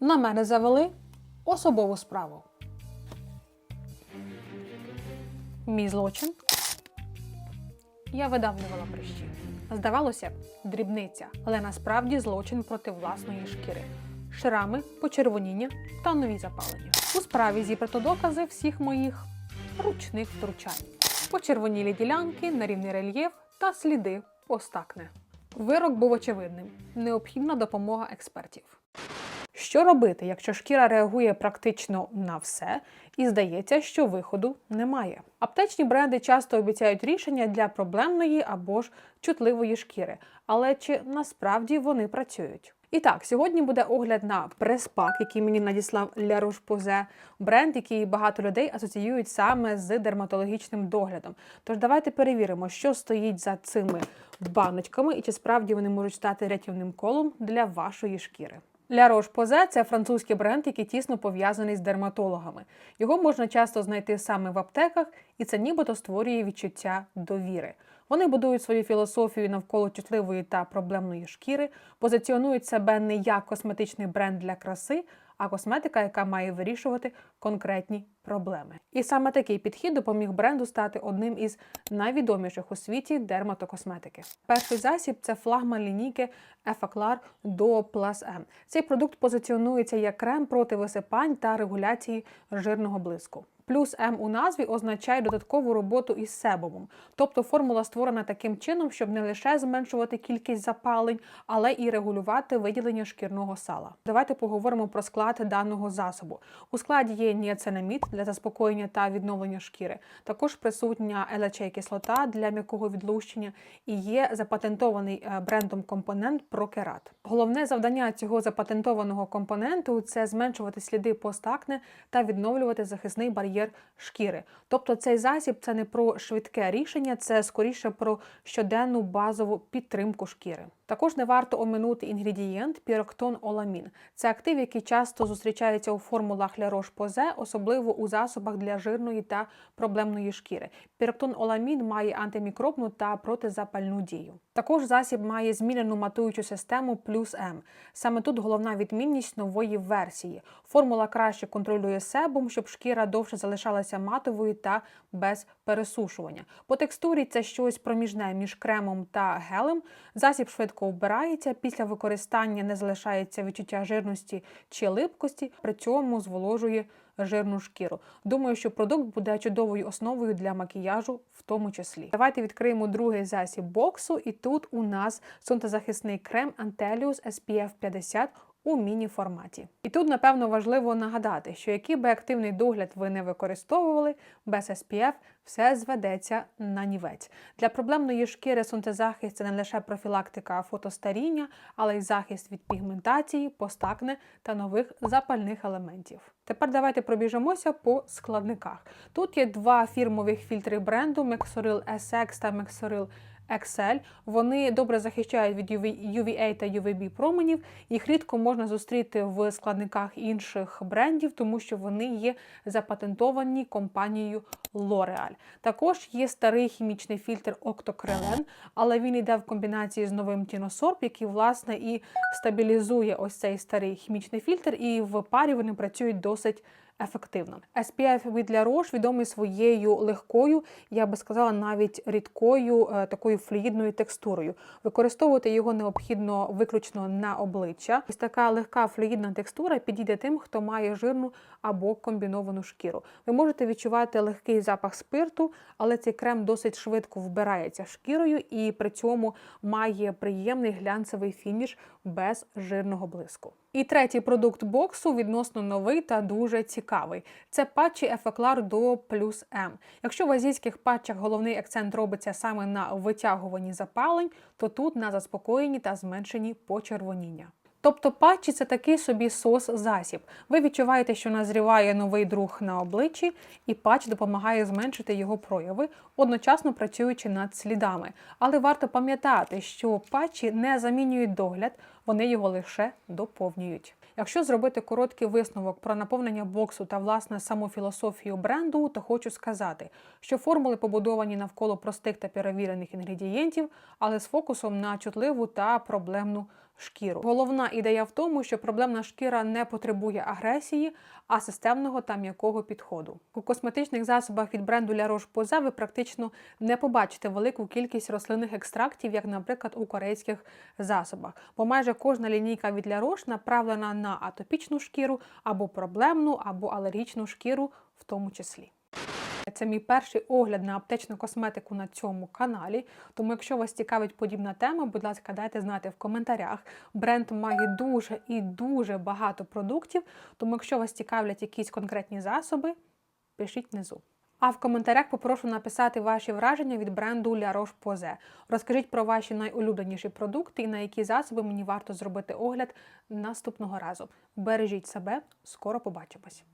На мене завели особову справу. Мій злочин. Я видавлювала прищі. Здавалося дрібниця, але насправді злочин проти власної шкіри. Шрами, почервоніння та нові запалення. У справі зібрато докази всіх моїх ручних втручань. Почервонілі ділянки, нерівний рельєф та сліди остакне. Вирок був очевидним. Необхідна допомога експертів. Що робити, якщо шкіра реагує практично на все і здається, що виходу немає? Аптечні бренди часто обіцяють рішення для проблемної або ж чутливої шкіри, але чи насправді вони працюють? І так, сьогодні буде огляд на прес-пак, який мені надіслав La Roche-Posay, бренд, який багато людей асоціюють саме з дерматологічним доглядом. Тож давайте перевіримо, що стоїть за цими баночками і чи справді вони можуть стати рятівним колом для вашої шкіри. La Roche-Posay – це французький бренд, який тісно пов'язаний з дерматологами. Його можна часто знайти саме в аптеках, і це нібито створює відчуття довіри. Вони будують свою філософію навколо чутливої та проблемної шкіри, позиціонують себе не як косметичний бренд для краси, а косметика, яка має вирішувати конкретні проблеми. І саме такий підхід допоміг бренду стати одним із найвідоміших у світі дерматокосметики. Перший засіб це флагман лінійки Effaclar до Plus M. Цей продукт позиціонується як крем проти висипань та регуляції жирного блиску. Плюс М у назві означає додаткову роботу із себумом. Тобто формула створена таким чином, щоб не лише зменшувати кількість запалень, але і регулювати виділення шкірного сала. Давайте поговоримо про склад даного засобу. У складі є ніацинамід для заспокоєння та відновлення шкіри. Також присутня LHA кислота для м'якого відлущення і є запатентований е, брендом компонент Прокерат. Головне завдання цього запатентованого компоненту це зменшувати сліди постакне та відновлювати захисний бар'єр шкіри. Тобто цей засіб це не про швидке рішення, це скоріше про щоденну базову підтримку шкіри. Також не варто оминути інгредієнт піроктон оламін. Це актив, який часто зустрічається у формулах La Roche-Posay, особливо у засобах для жирної та проблемної шкіри. Піроктон оламін має антимікробну та протизапальну дію. Також засіб має змінену матуючу систему плюс М. Саме тут головна відмінність нової версії. Формула краще контролює себум, щоб шкіра довше залишалася матовою та без пересушування. По текстурі це щось проміжне між кремом та гелем. Засіб швидко вбирається. Після використання не залишається відчуття жирності чи липкості, при цьому зволожує жирну шкіру. Думаю, що продукт буде чудовою основою для макіяжу, в тому числі. Давайте відкриємо другий засіб боксу, і тут у нас сонцезахисний крем Antelius SPF 50 у міні-форматі. І тут, напевно, важливо нагадати, що який би активний догляд ви не використовували, без SPF все зведеться на нівець. Для проблемної шкіри сонцезахист це не лише профілактика фотостаріння, але й захист від пігментації, постакне та нових запальних елементів. Тепер давайте пробіжимося по складниках. Тут є два фірмових фільтри бренду Mexoril SX та Mexoril Excel. Вони добре захищають від UVA та UVB променів. Їх рідко можна зустріти в складниках інших брендів, тому що вони є запатентовані компанією L'Oreal. Також є старий хімічний фільтр Octocrelen, але він йде в комбінації з новим Tinosorb, який власне і стабілізує ось цей старий хімічний фільтр, і в парі вони працюють досить ефективно. SPF від La Roche відомий своєю легкою, я би сказала, навіть рідкою е, такою флюїдною текстурою. Використовувати його необхідно виключно на обличчя. Ось така легка флюїдна текстура підійде тим, хто має жирну або комбіновану шкіру. Ви можете відчувати легкий запах спирту, але цей крем досить швидко вбирається шкірою і при цьому має приємний глянцевий фініш без жирного блиску. І третій продукт боксу відносно новий та дуже цікавий. Це патчі Ефеклар до плюс М. Якщо в азійських патчах головний акцент робиться саме на витягуванні запалень, то тут на заспокоєнні та зменшенні почервоніння. Тобто патчі це такий собі сос-засіб. Ви відчуваєте, що назріває новий друг на обличчі, і патч допомагає зменшити його прояви, одночасно працюючи над слідами. Але варто пам'ятати, що патчі не замінюють догляд, вони його лише доповнюють. Якщо зробити короткий висновок про наповнення боксу та власне саму філософію бренду, то хочу сказати, що формули побудовані навколо простих та перевірених інгредієнтів, але з фокусом на чутливу та проблемну шкіру. Головна ідея в тому, що проблемна шкіра не потребує агресії, а системного та м'якого підходу. У косметичних засобах від бренду La Roche-Posay ви практично не побачите велику кількість рослинних екстрактів, як, наприклад, у корейських засобах. Бо майже кожна лінійка від La Roche направлена на атопічну шкіру або проблемну, або алергічну шкіру, в тому числі. Це мій перший огляд на аптечну косметику на цьому каналі. Тому, якщо вас цікавить подібна тема, будь ласка, дайте знати в коментарях. Бренд має дуже і дуже багато продуктів. Тому, якщо вас цікавлять якісь конкретні засоби, пишіть внизу. А в коментарях попрошу написати ваші враження від бренду La Roche-Posay. Розкажіть про ваші найулюбленіші продукти і на які засоби мені варто зробити огляд наступного разу. Бережіть себе, скоро побачимось!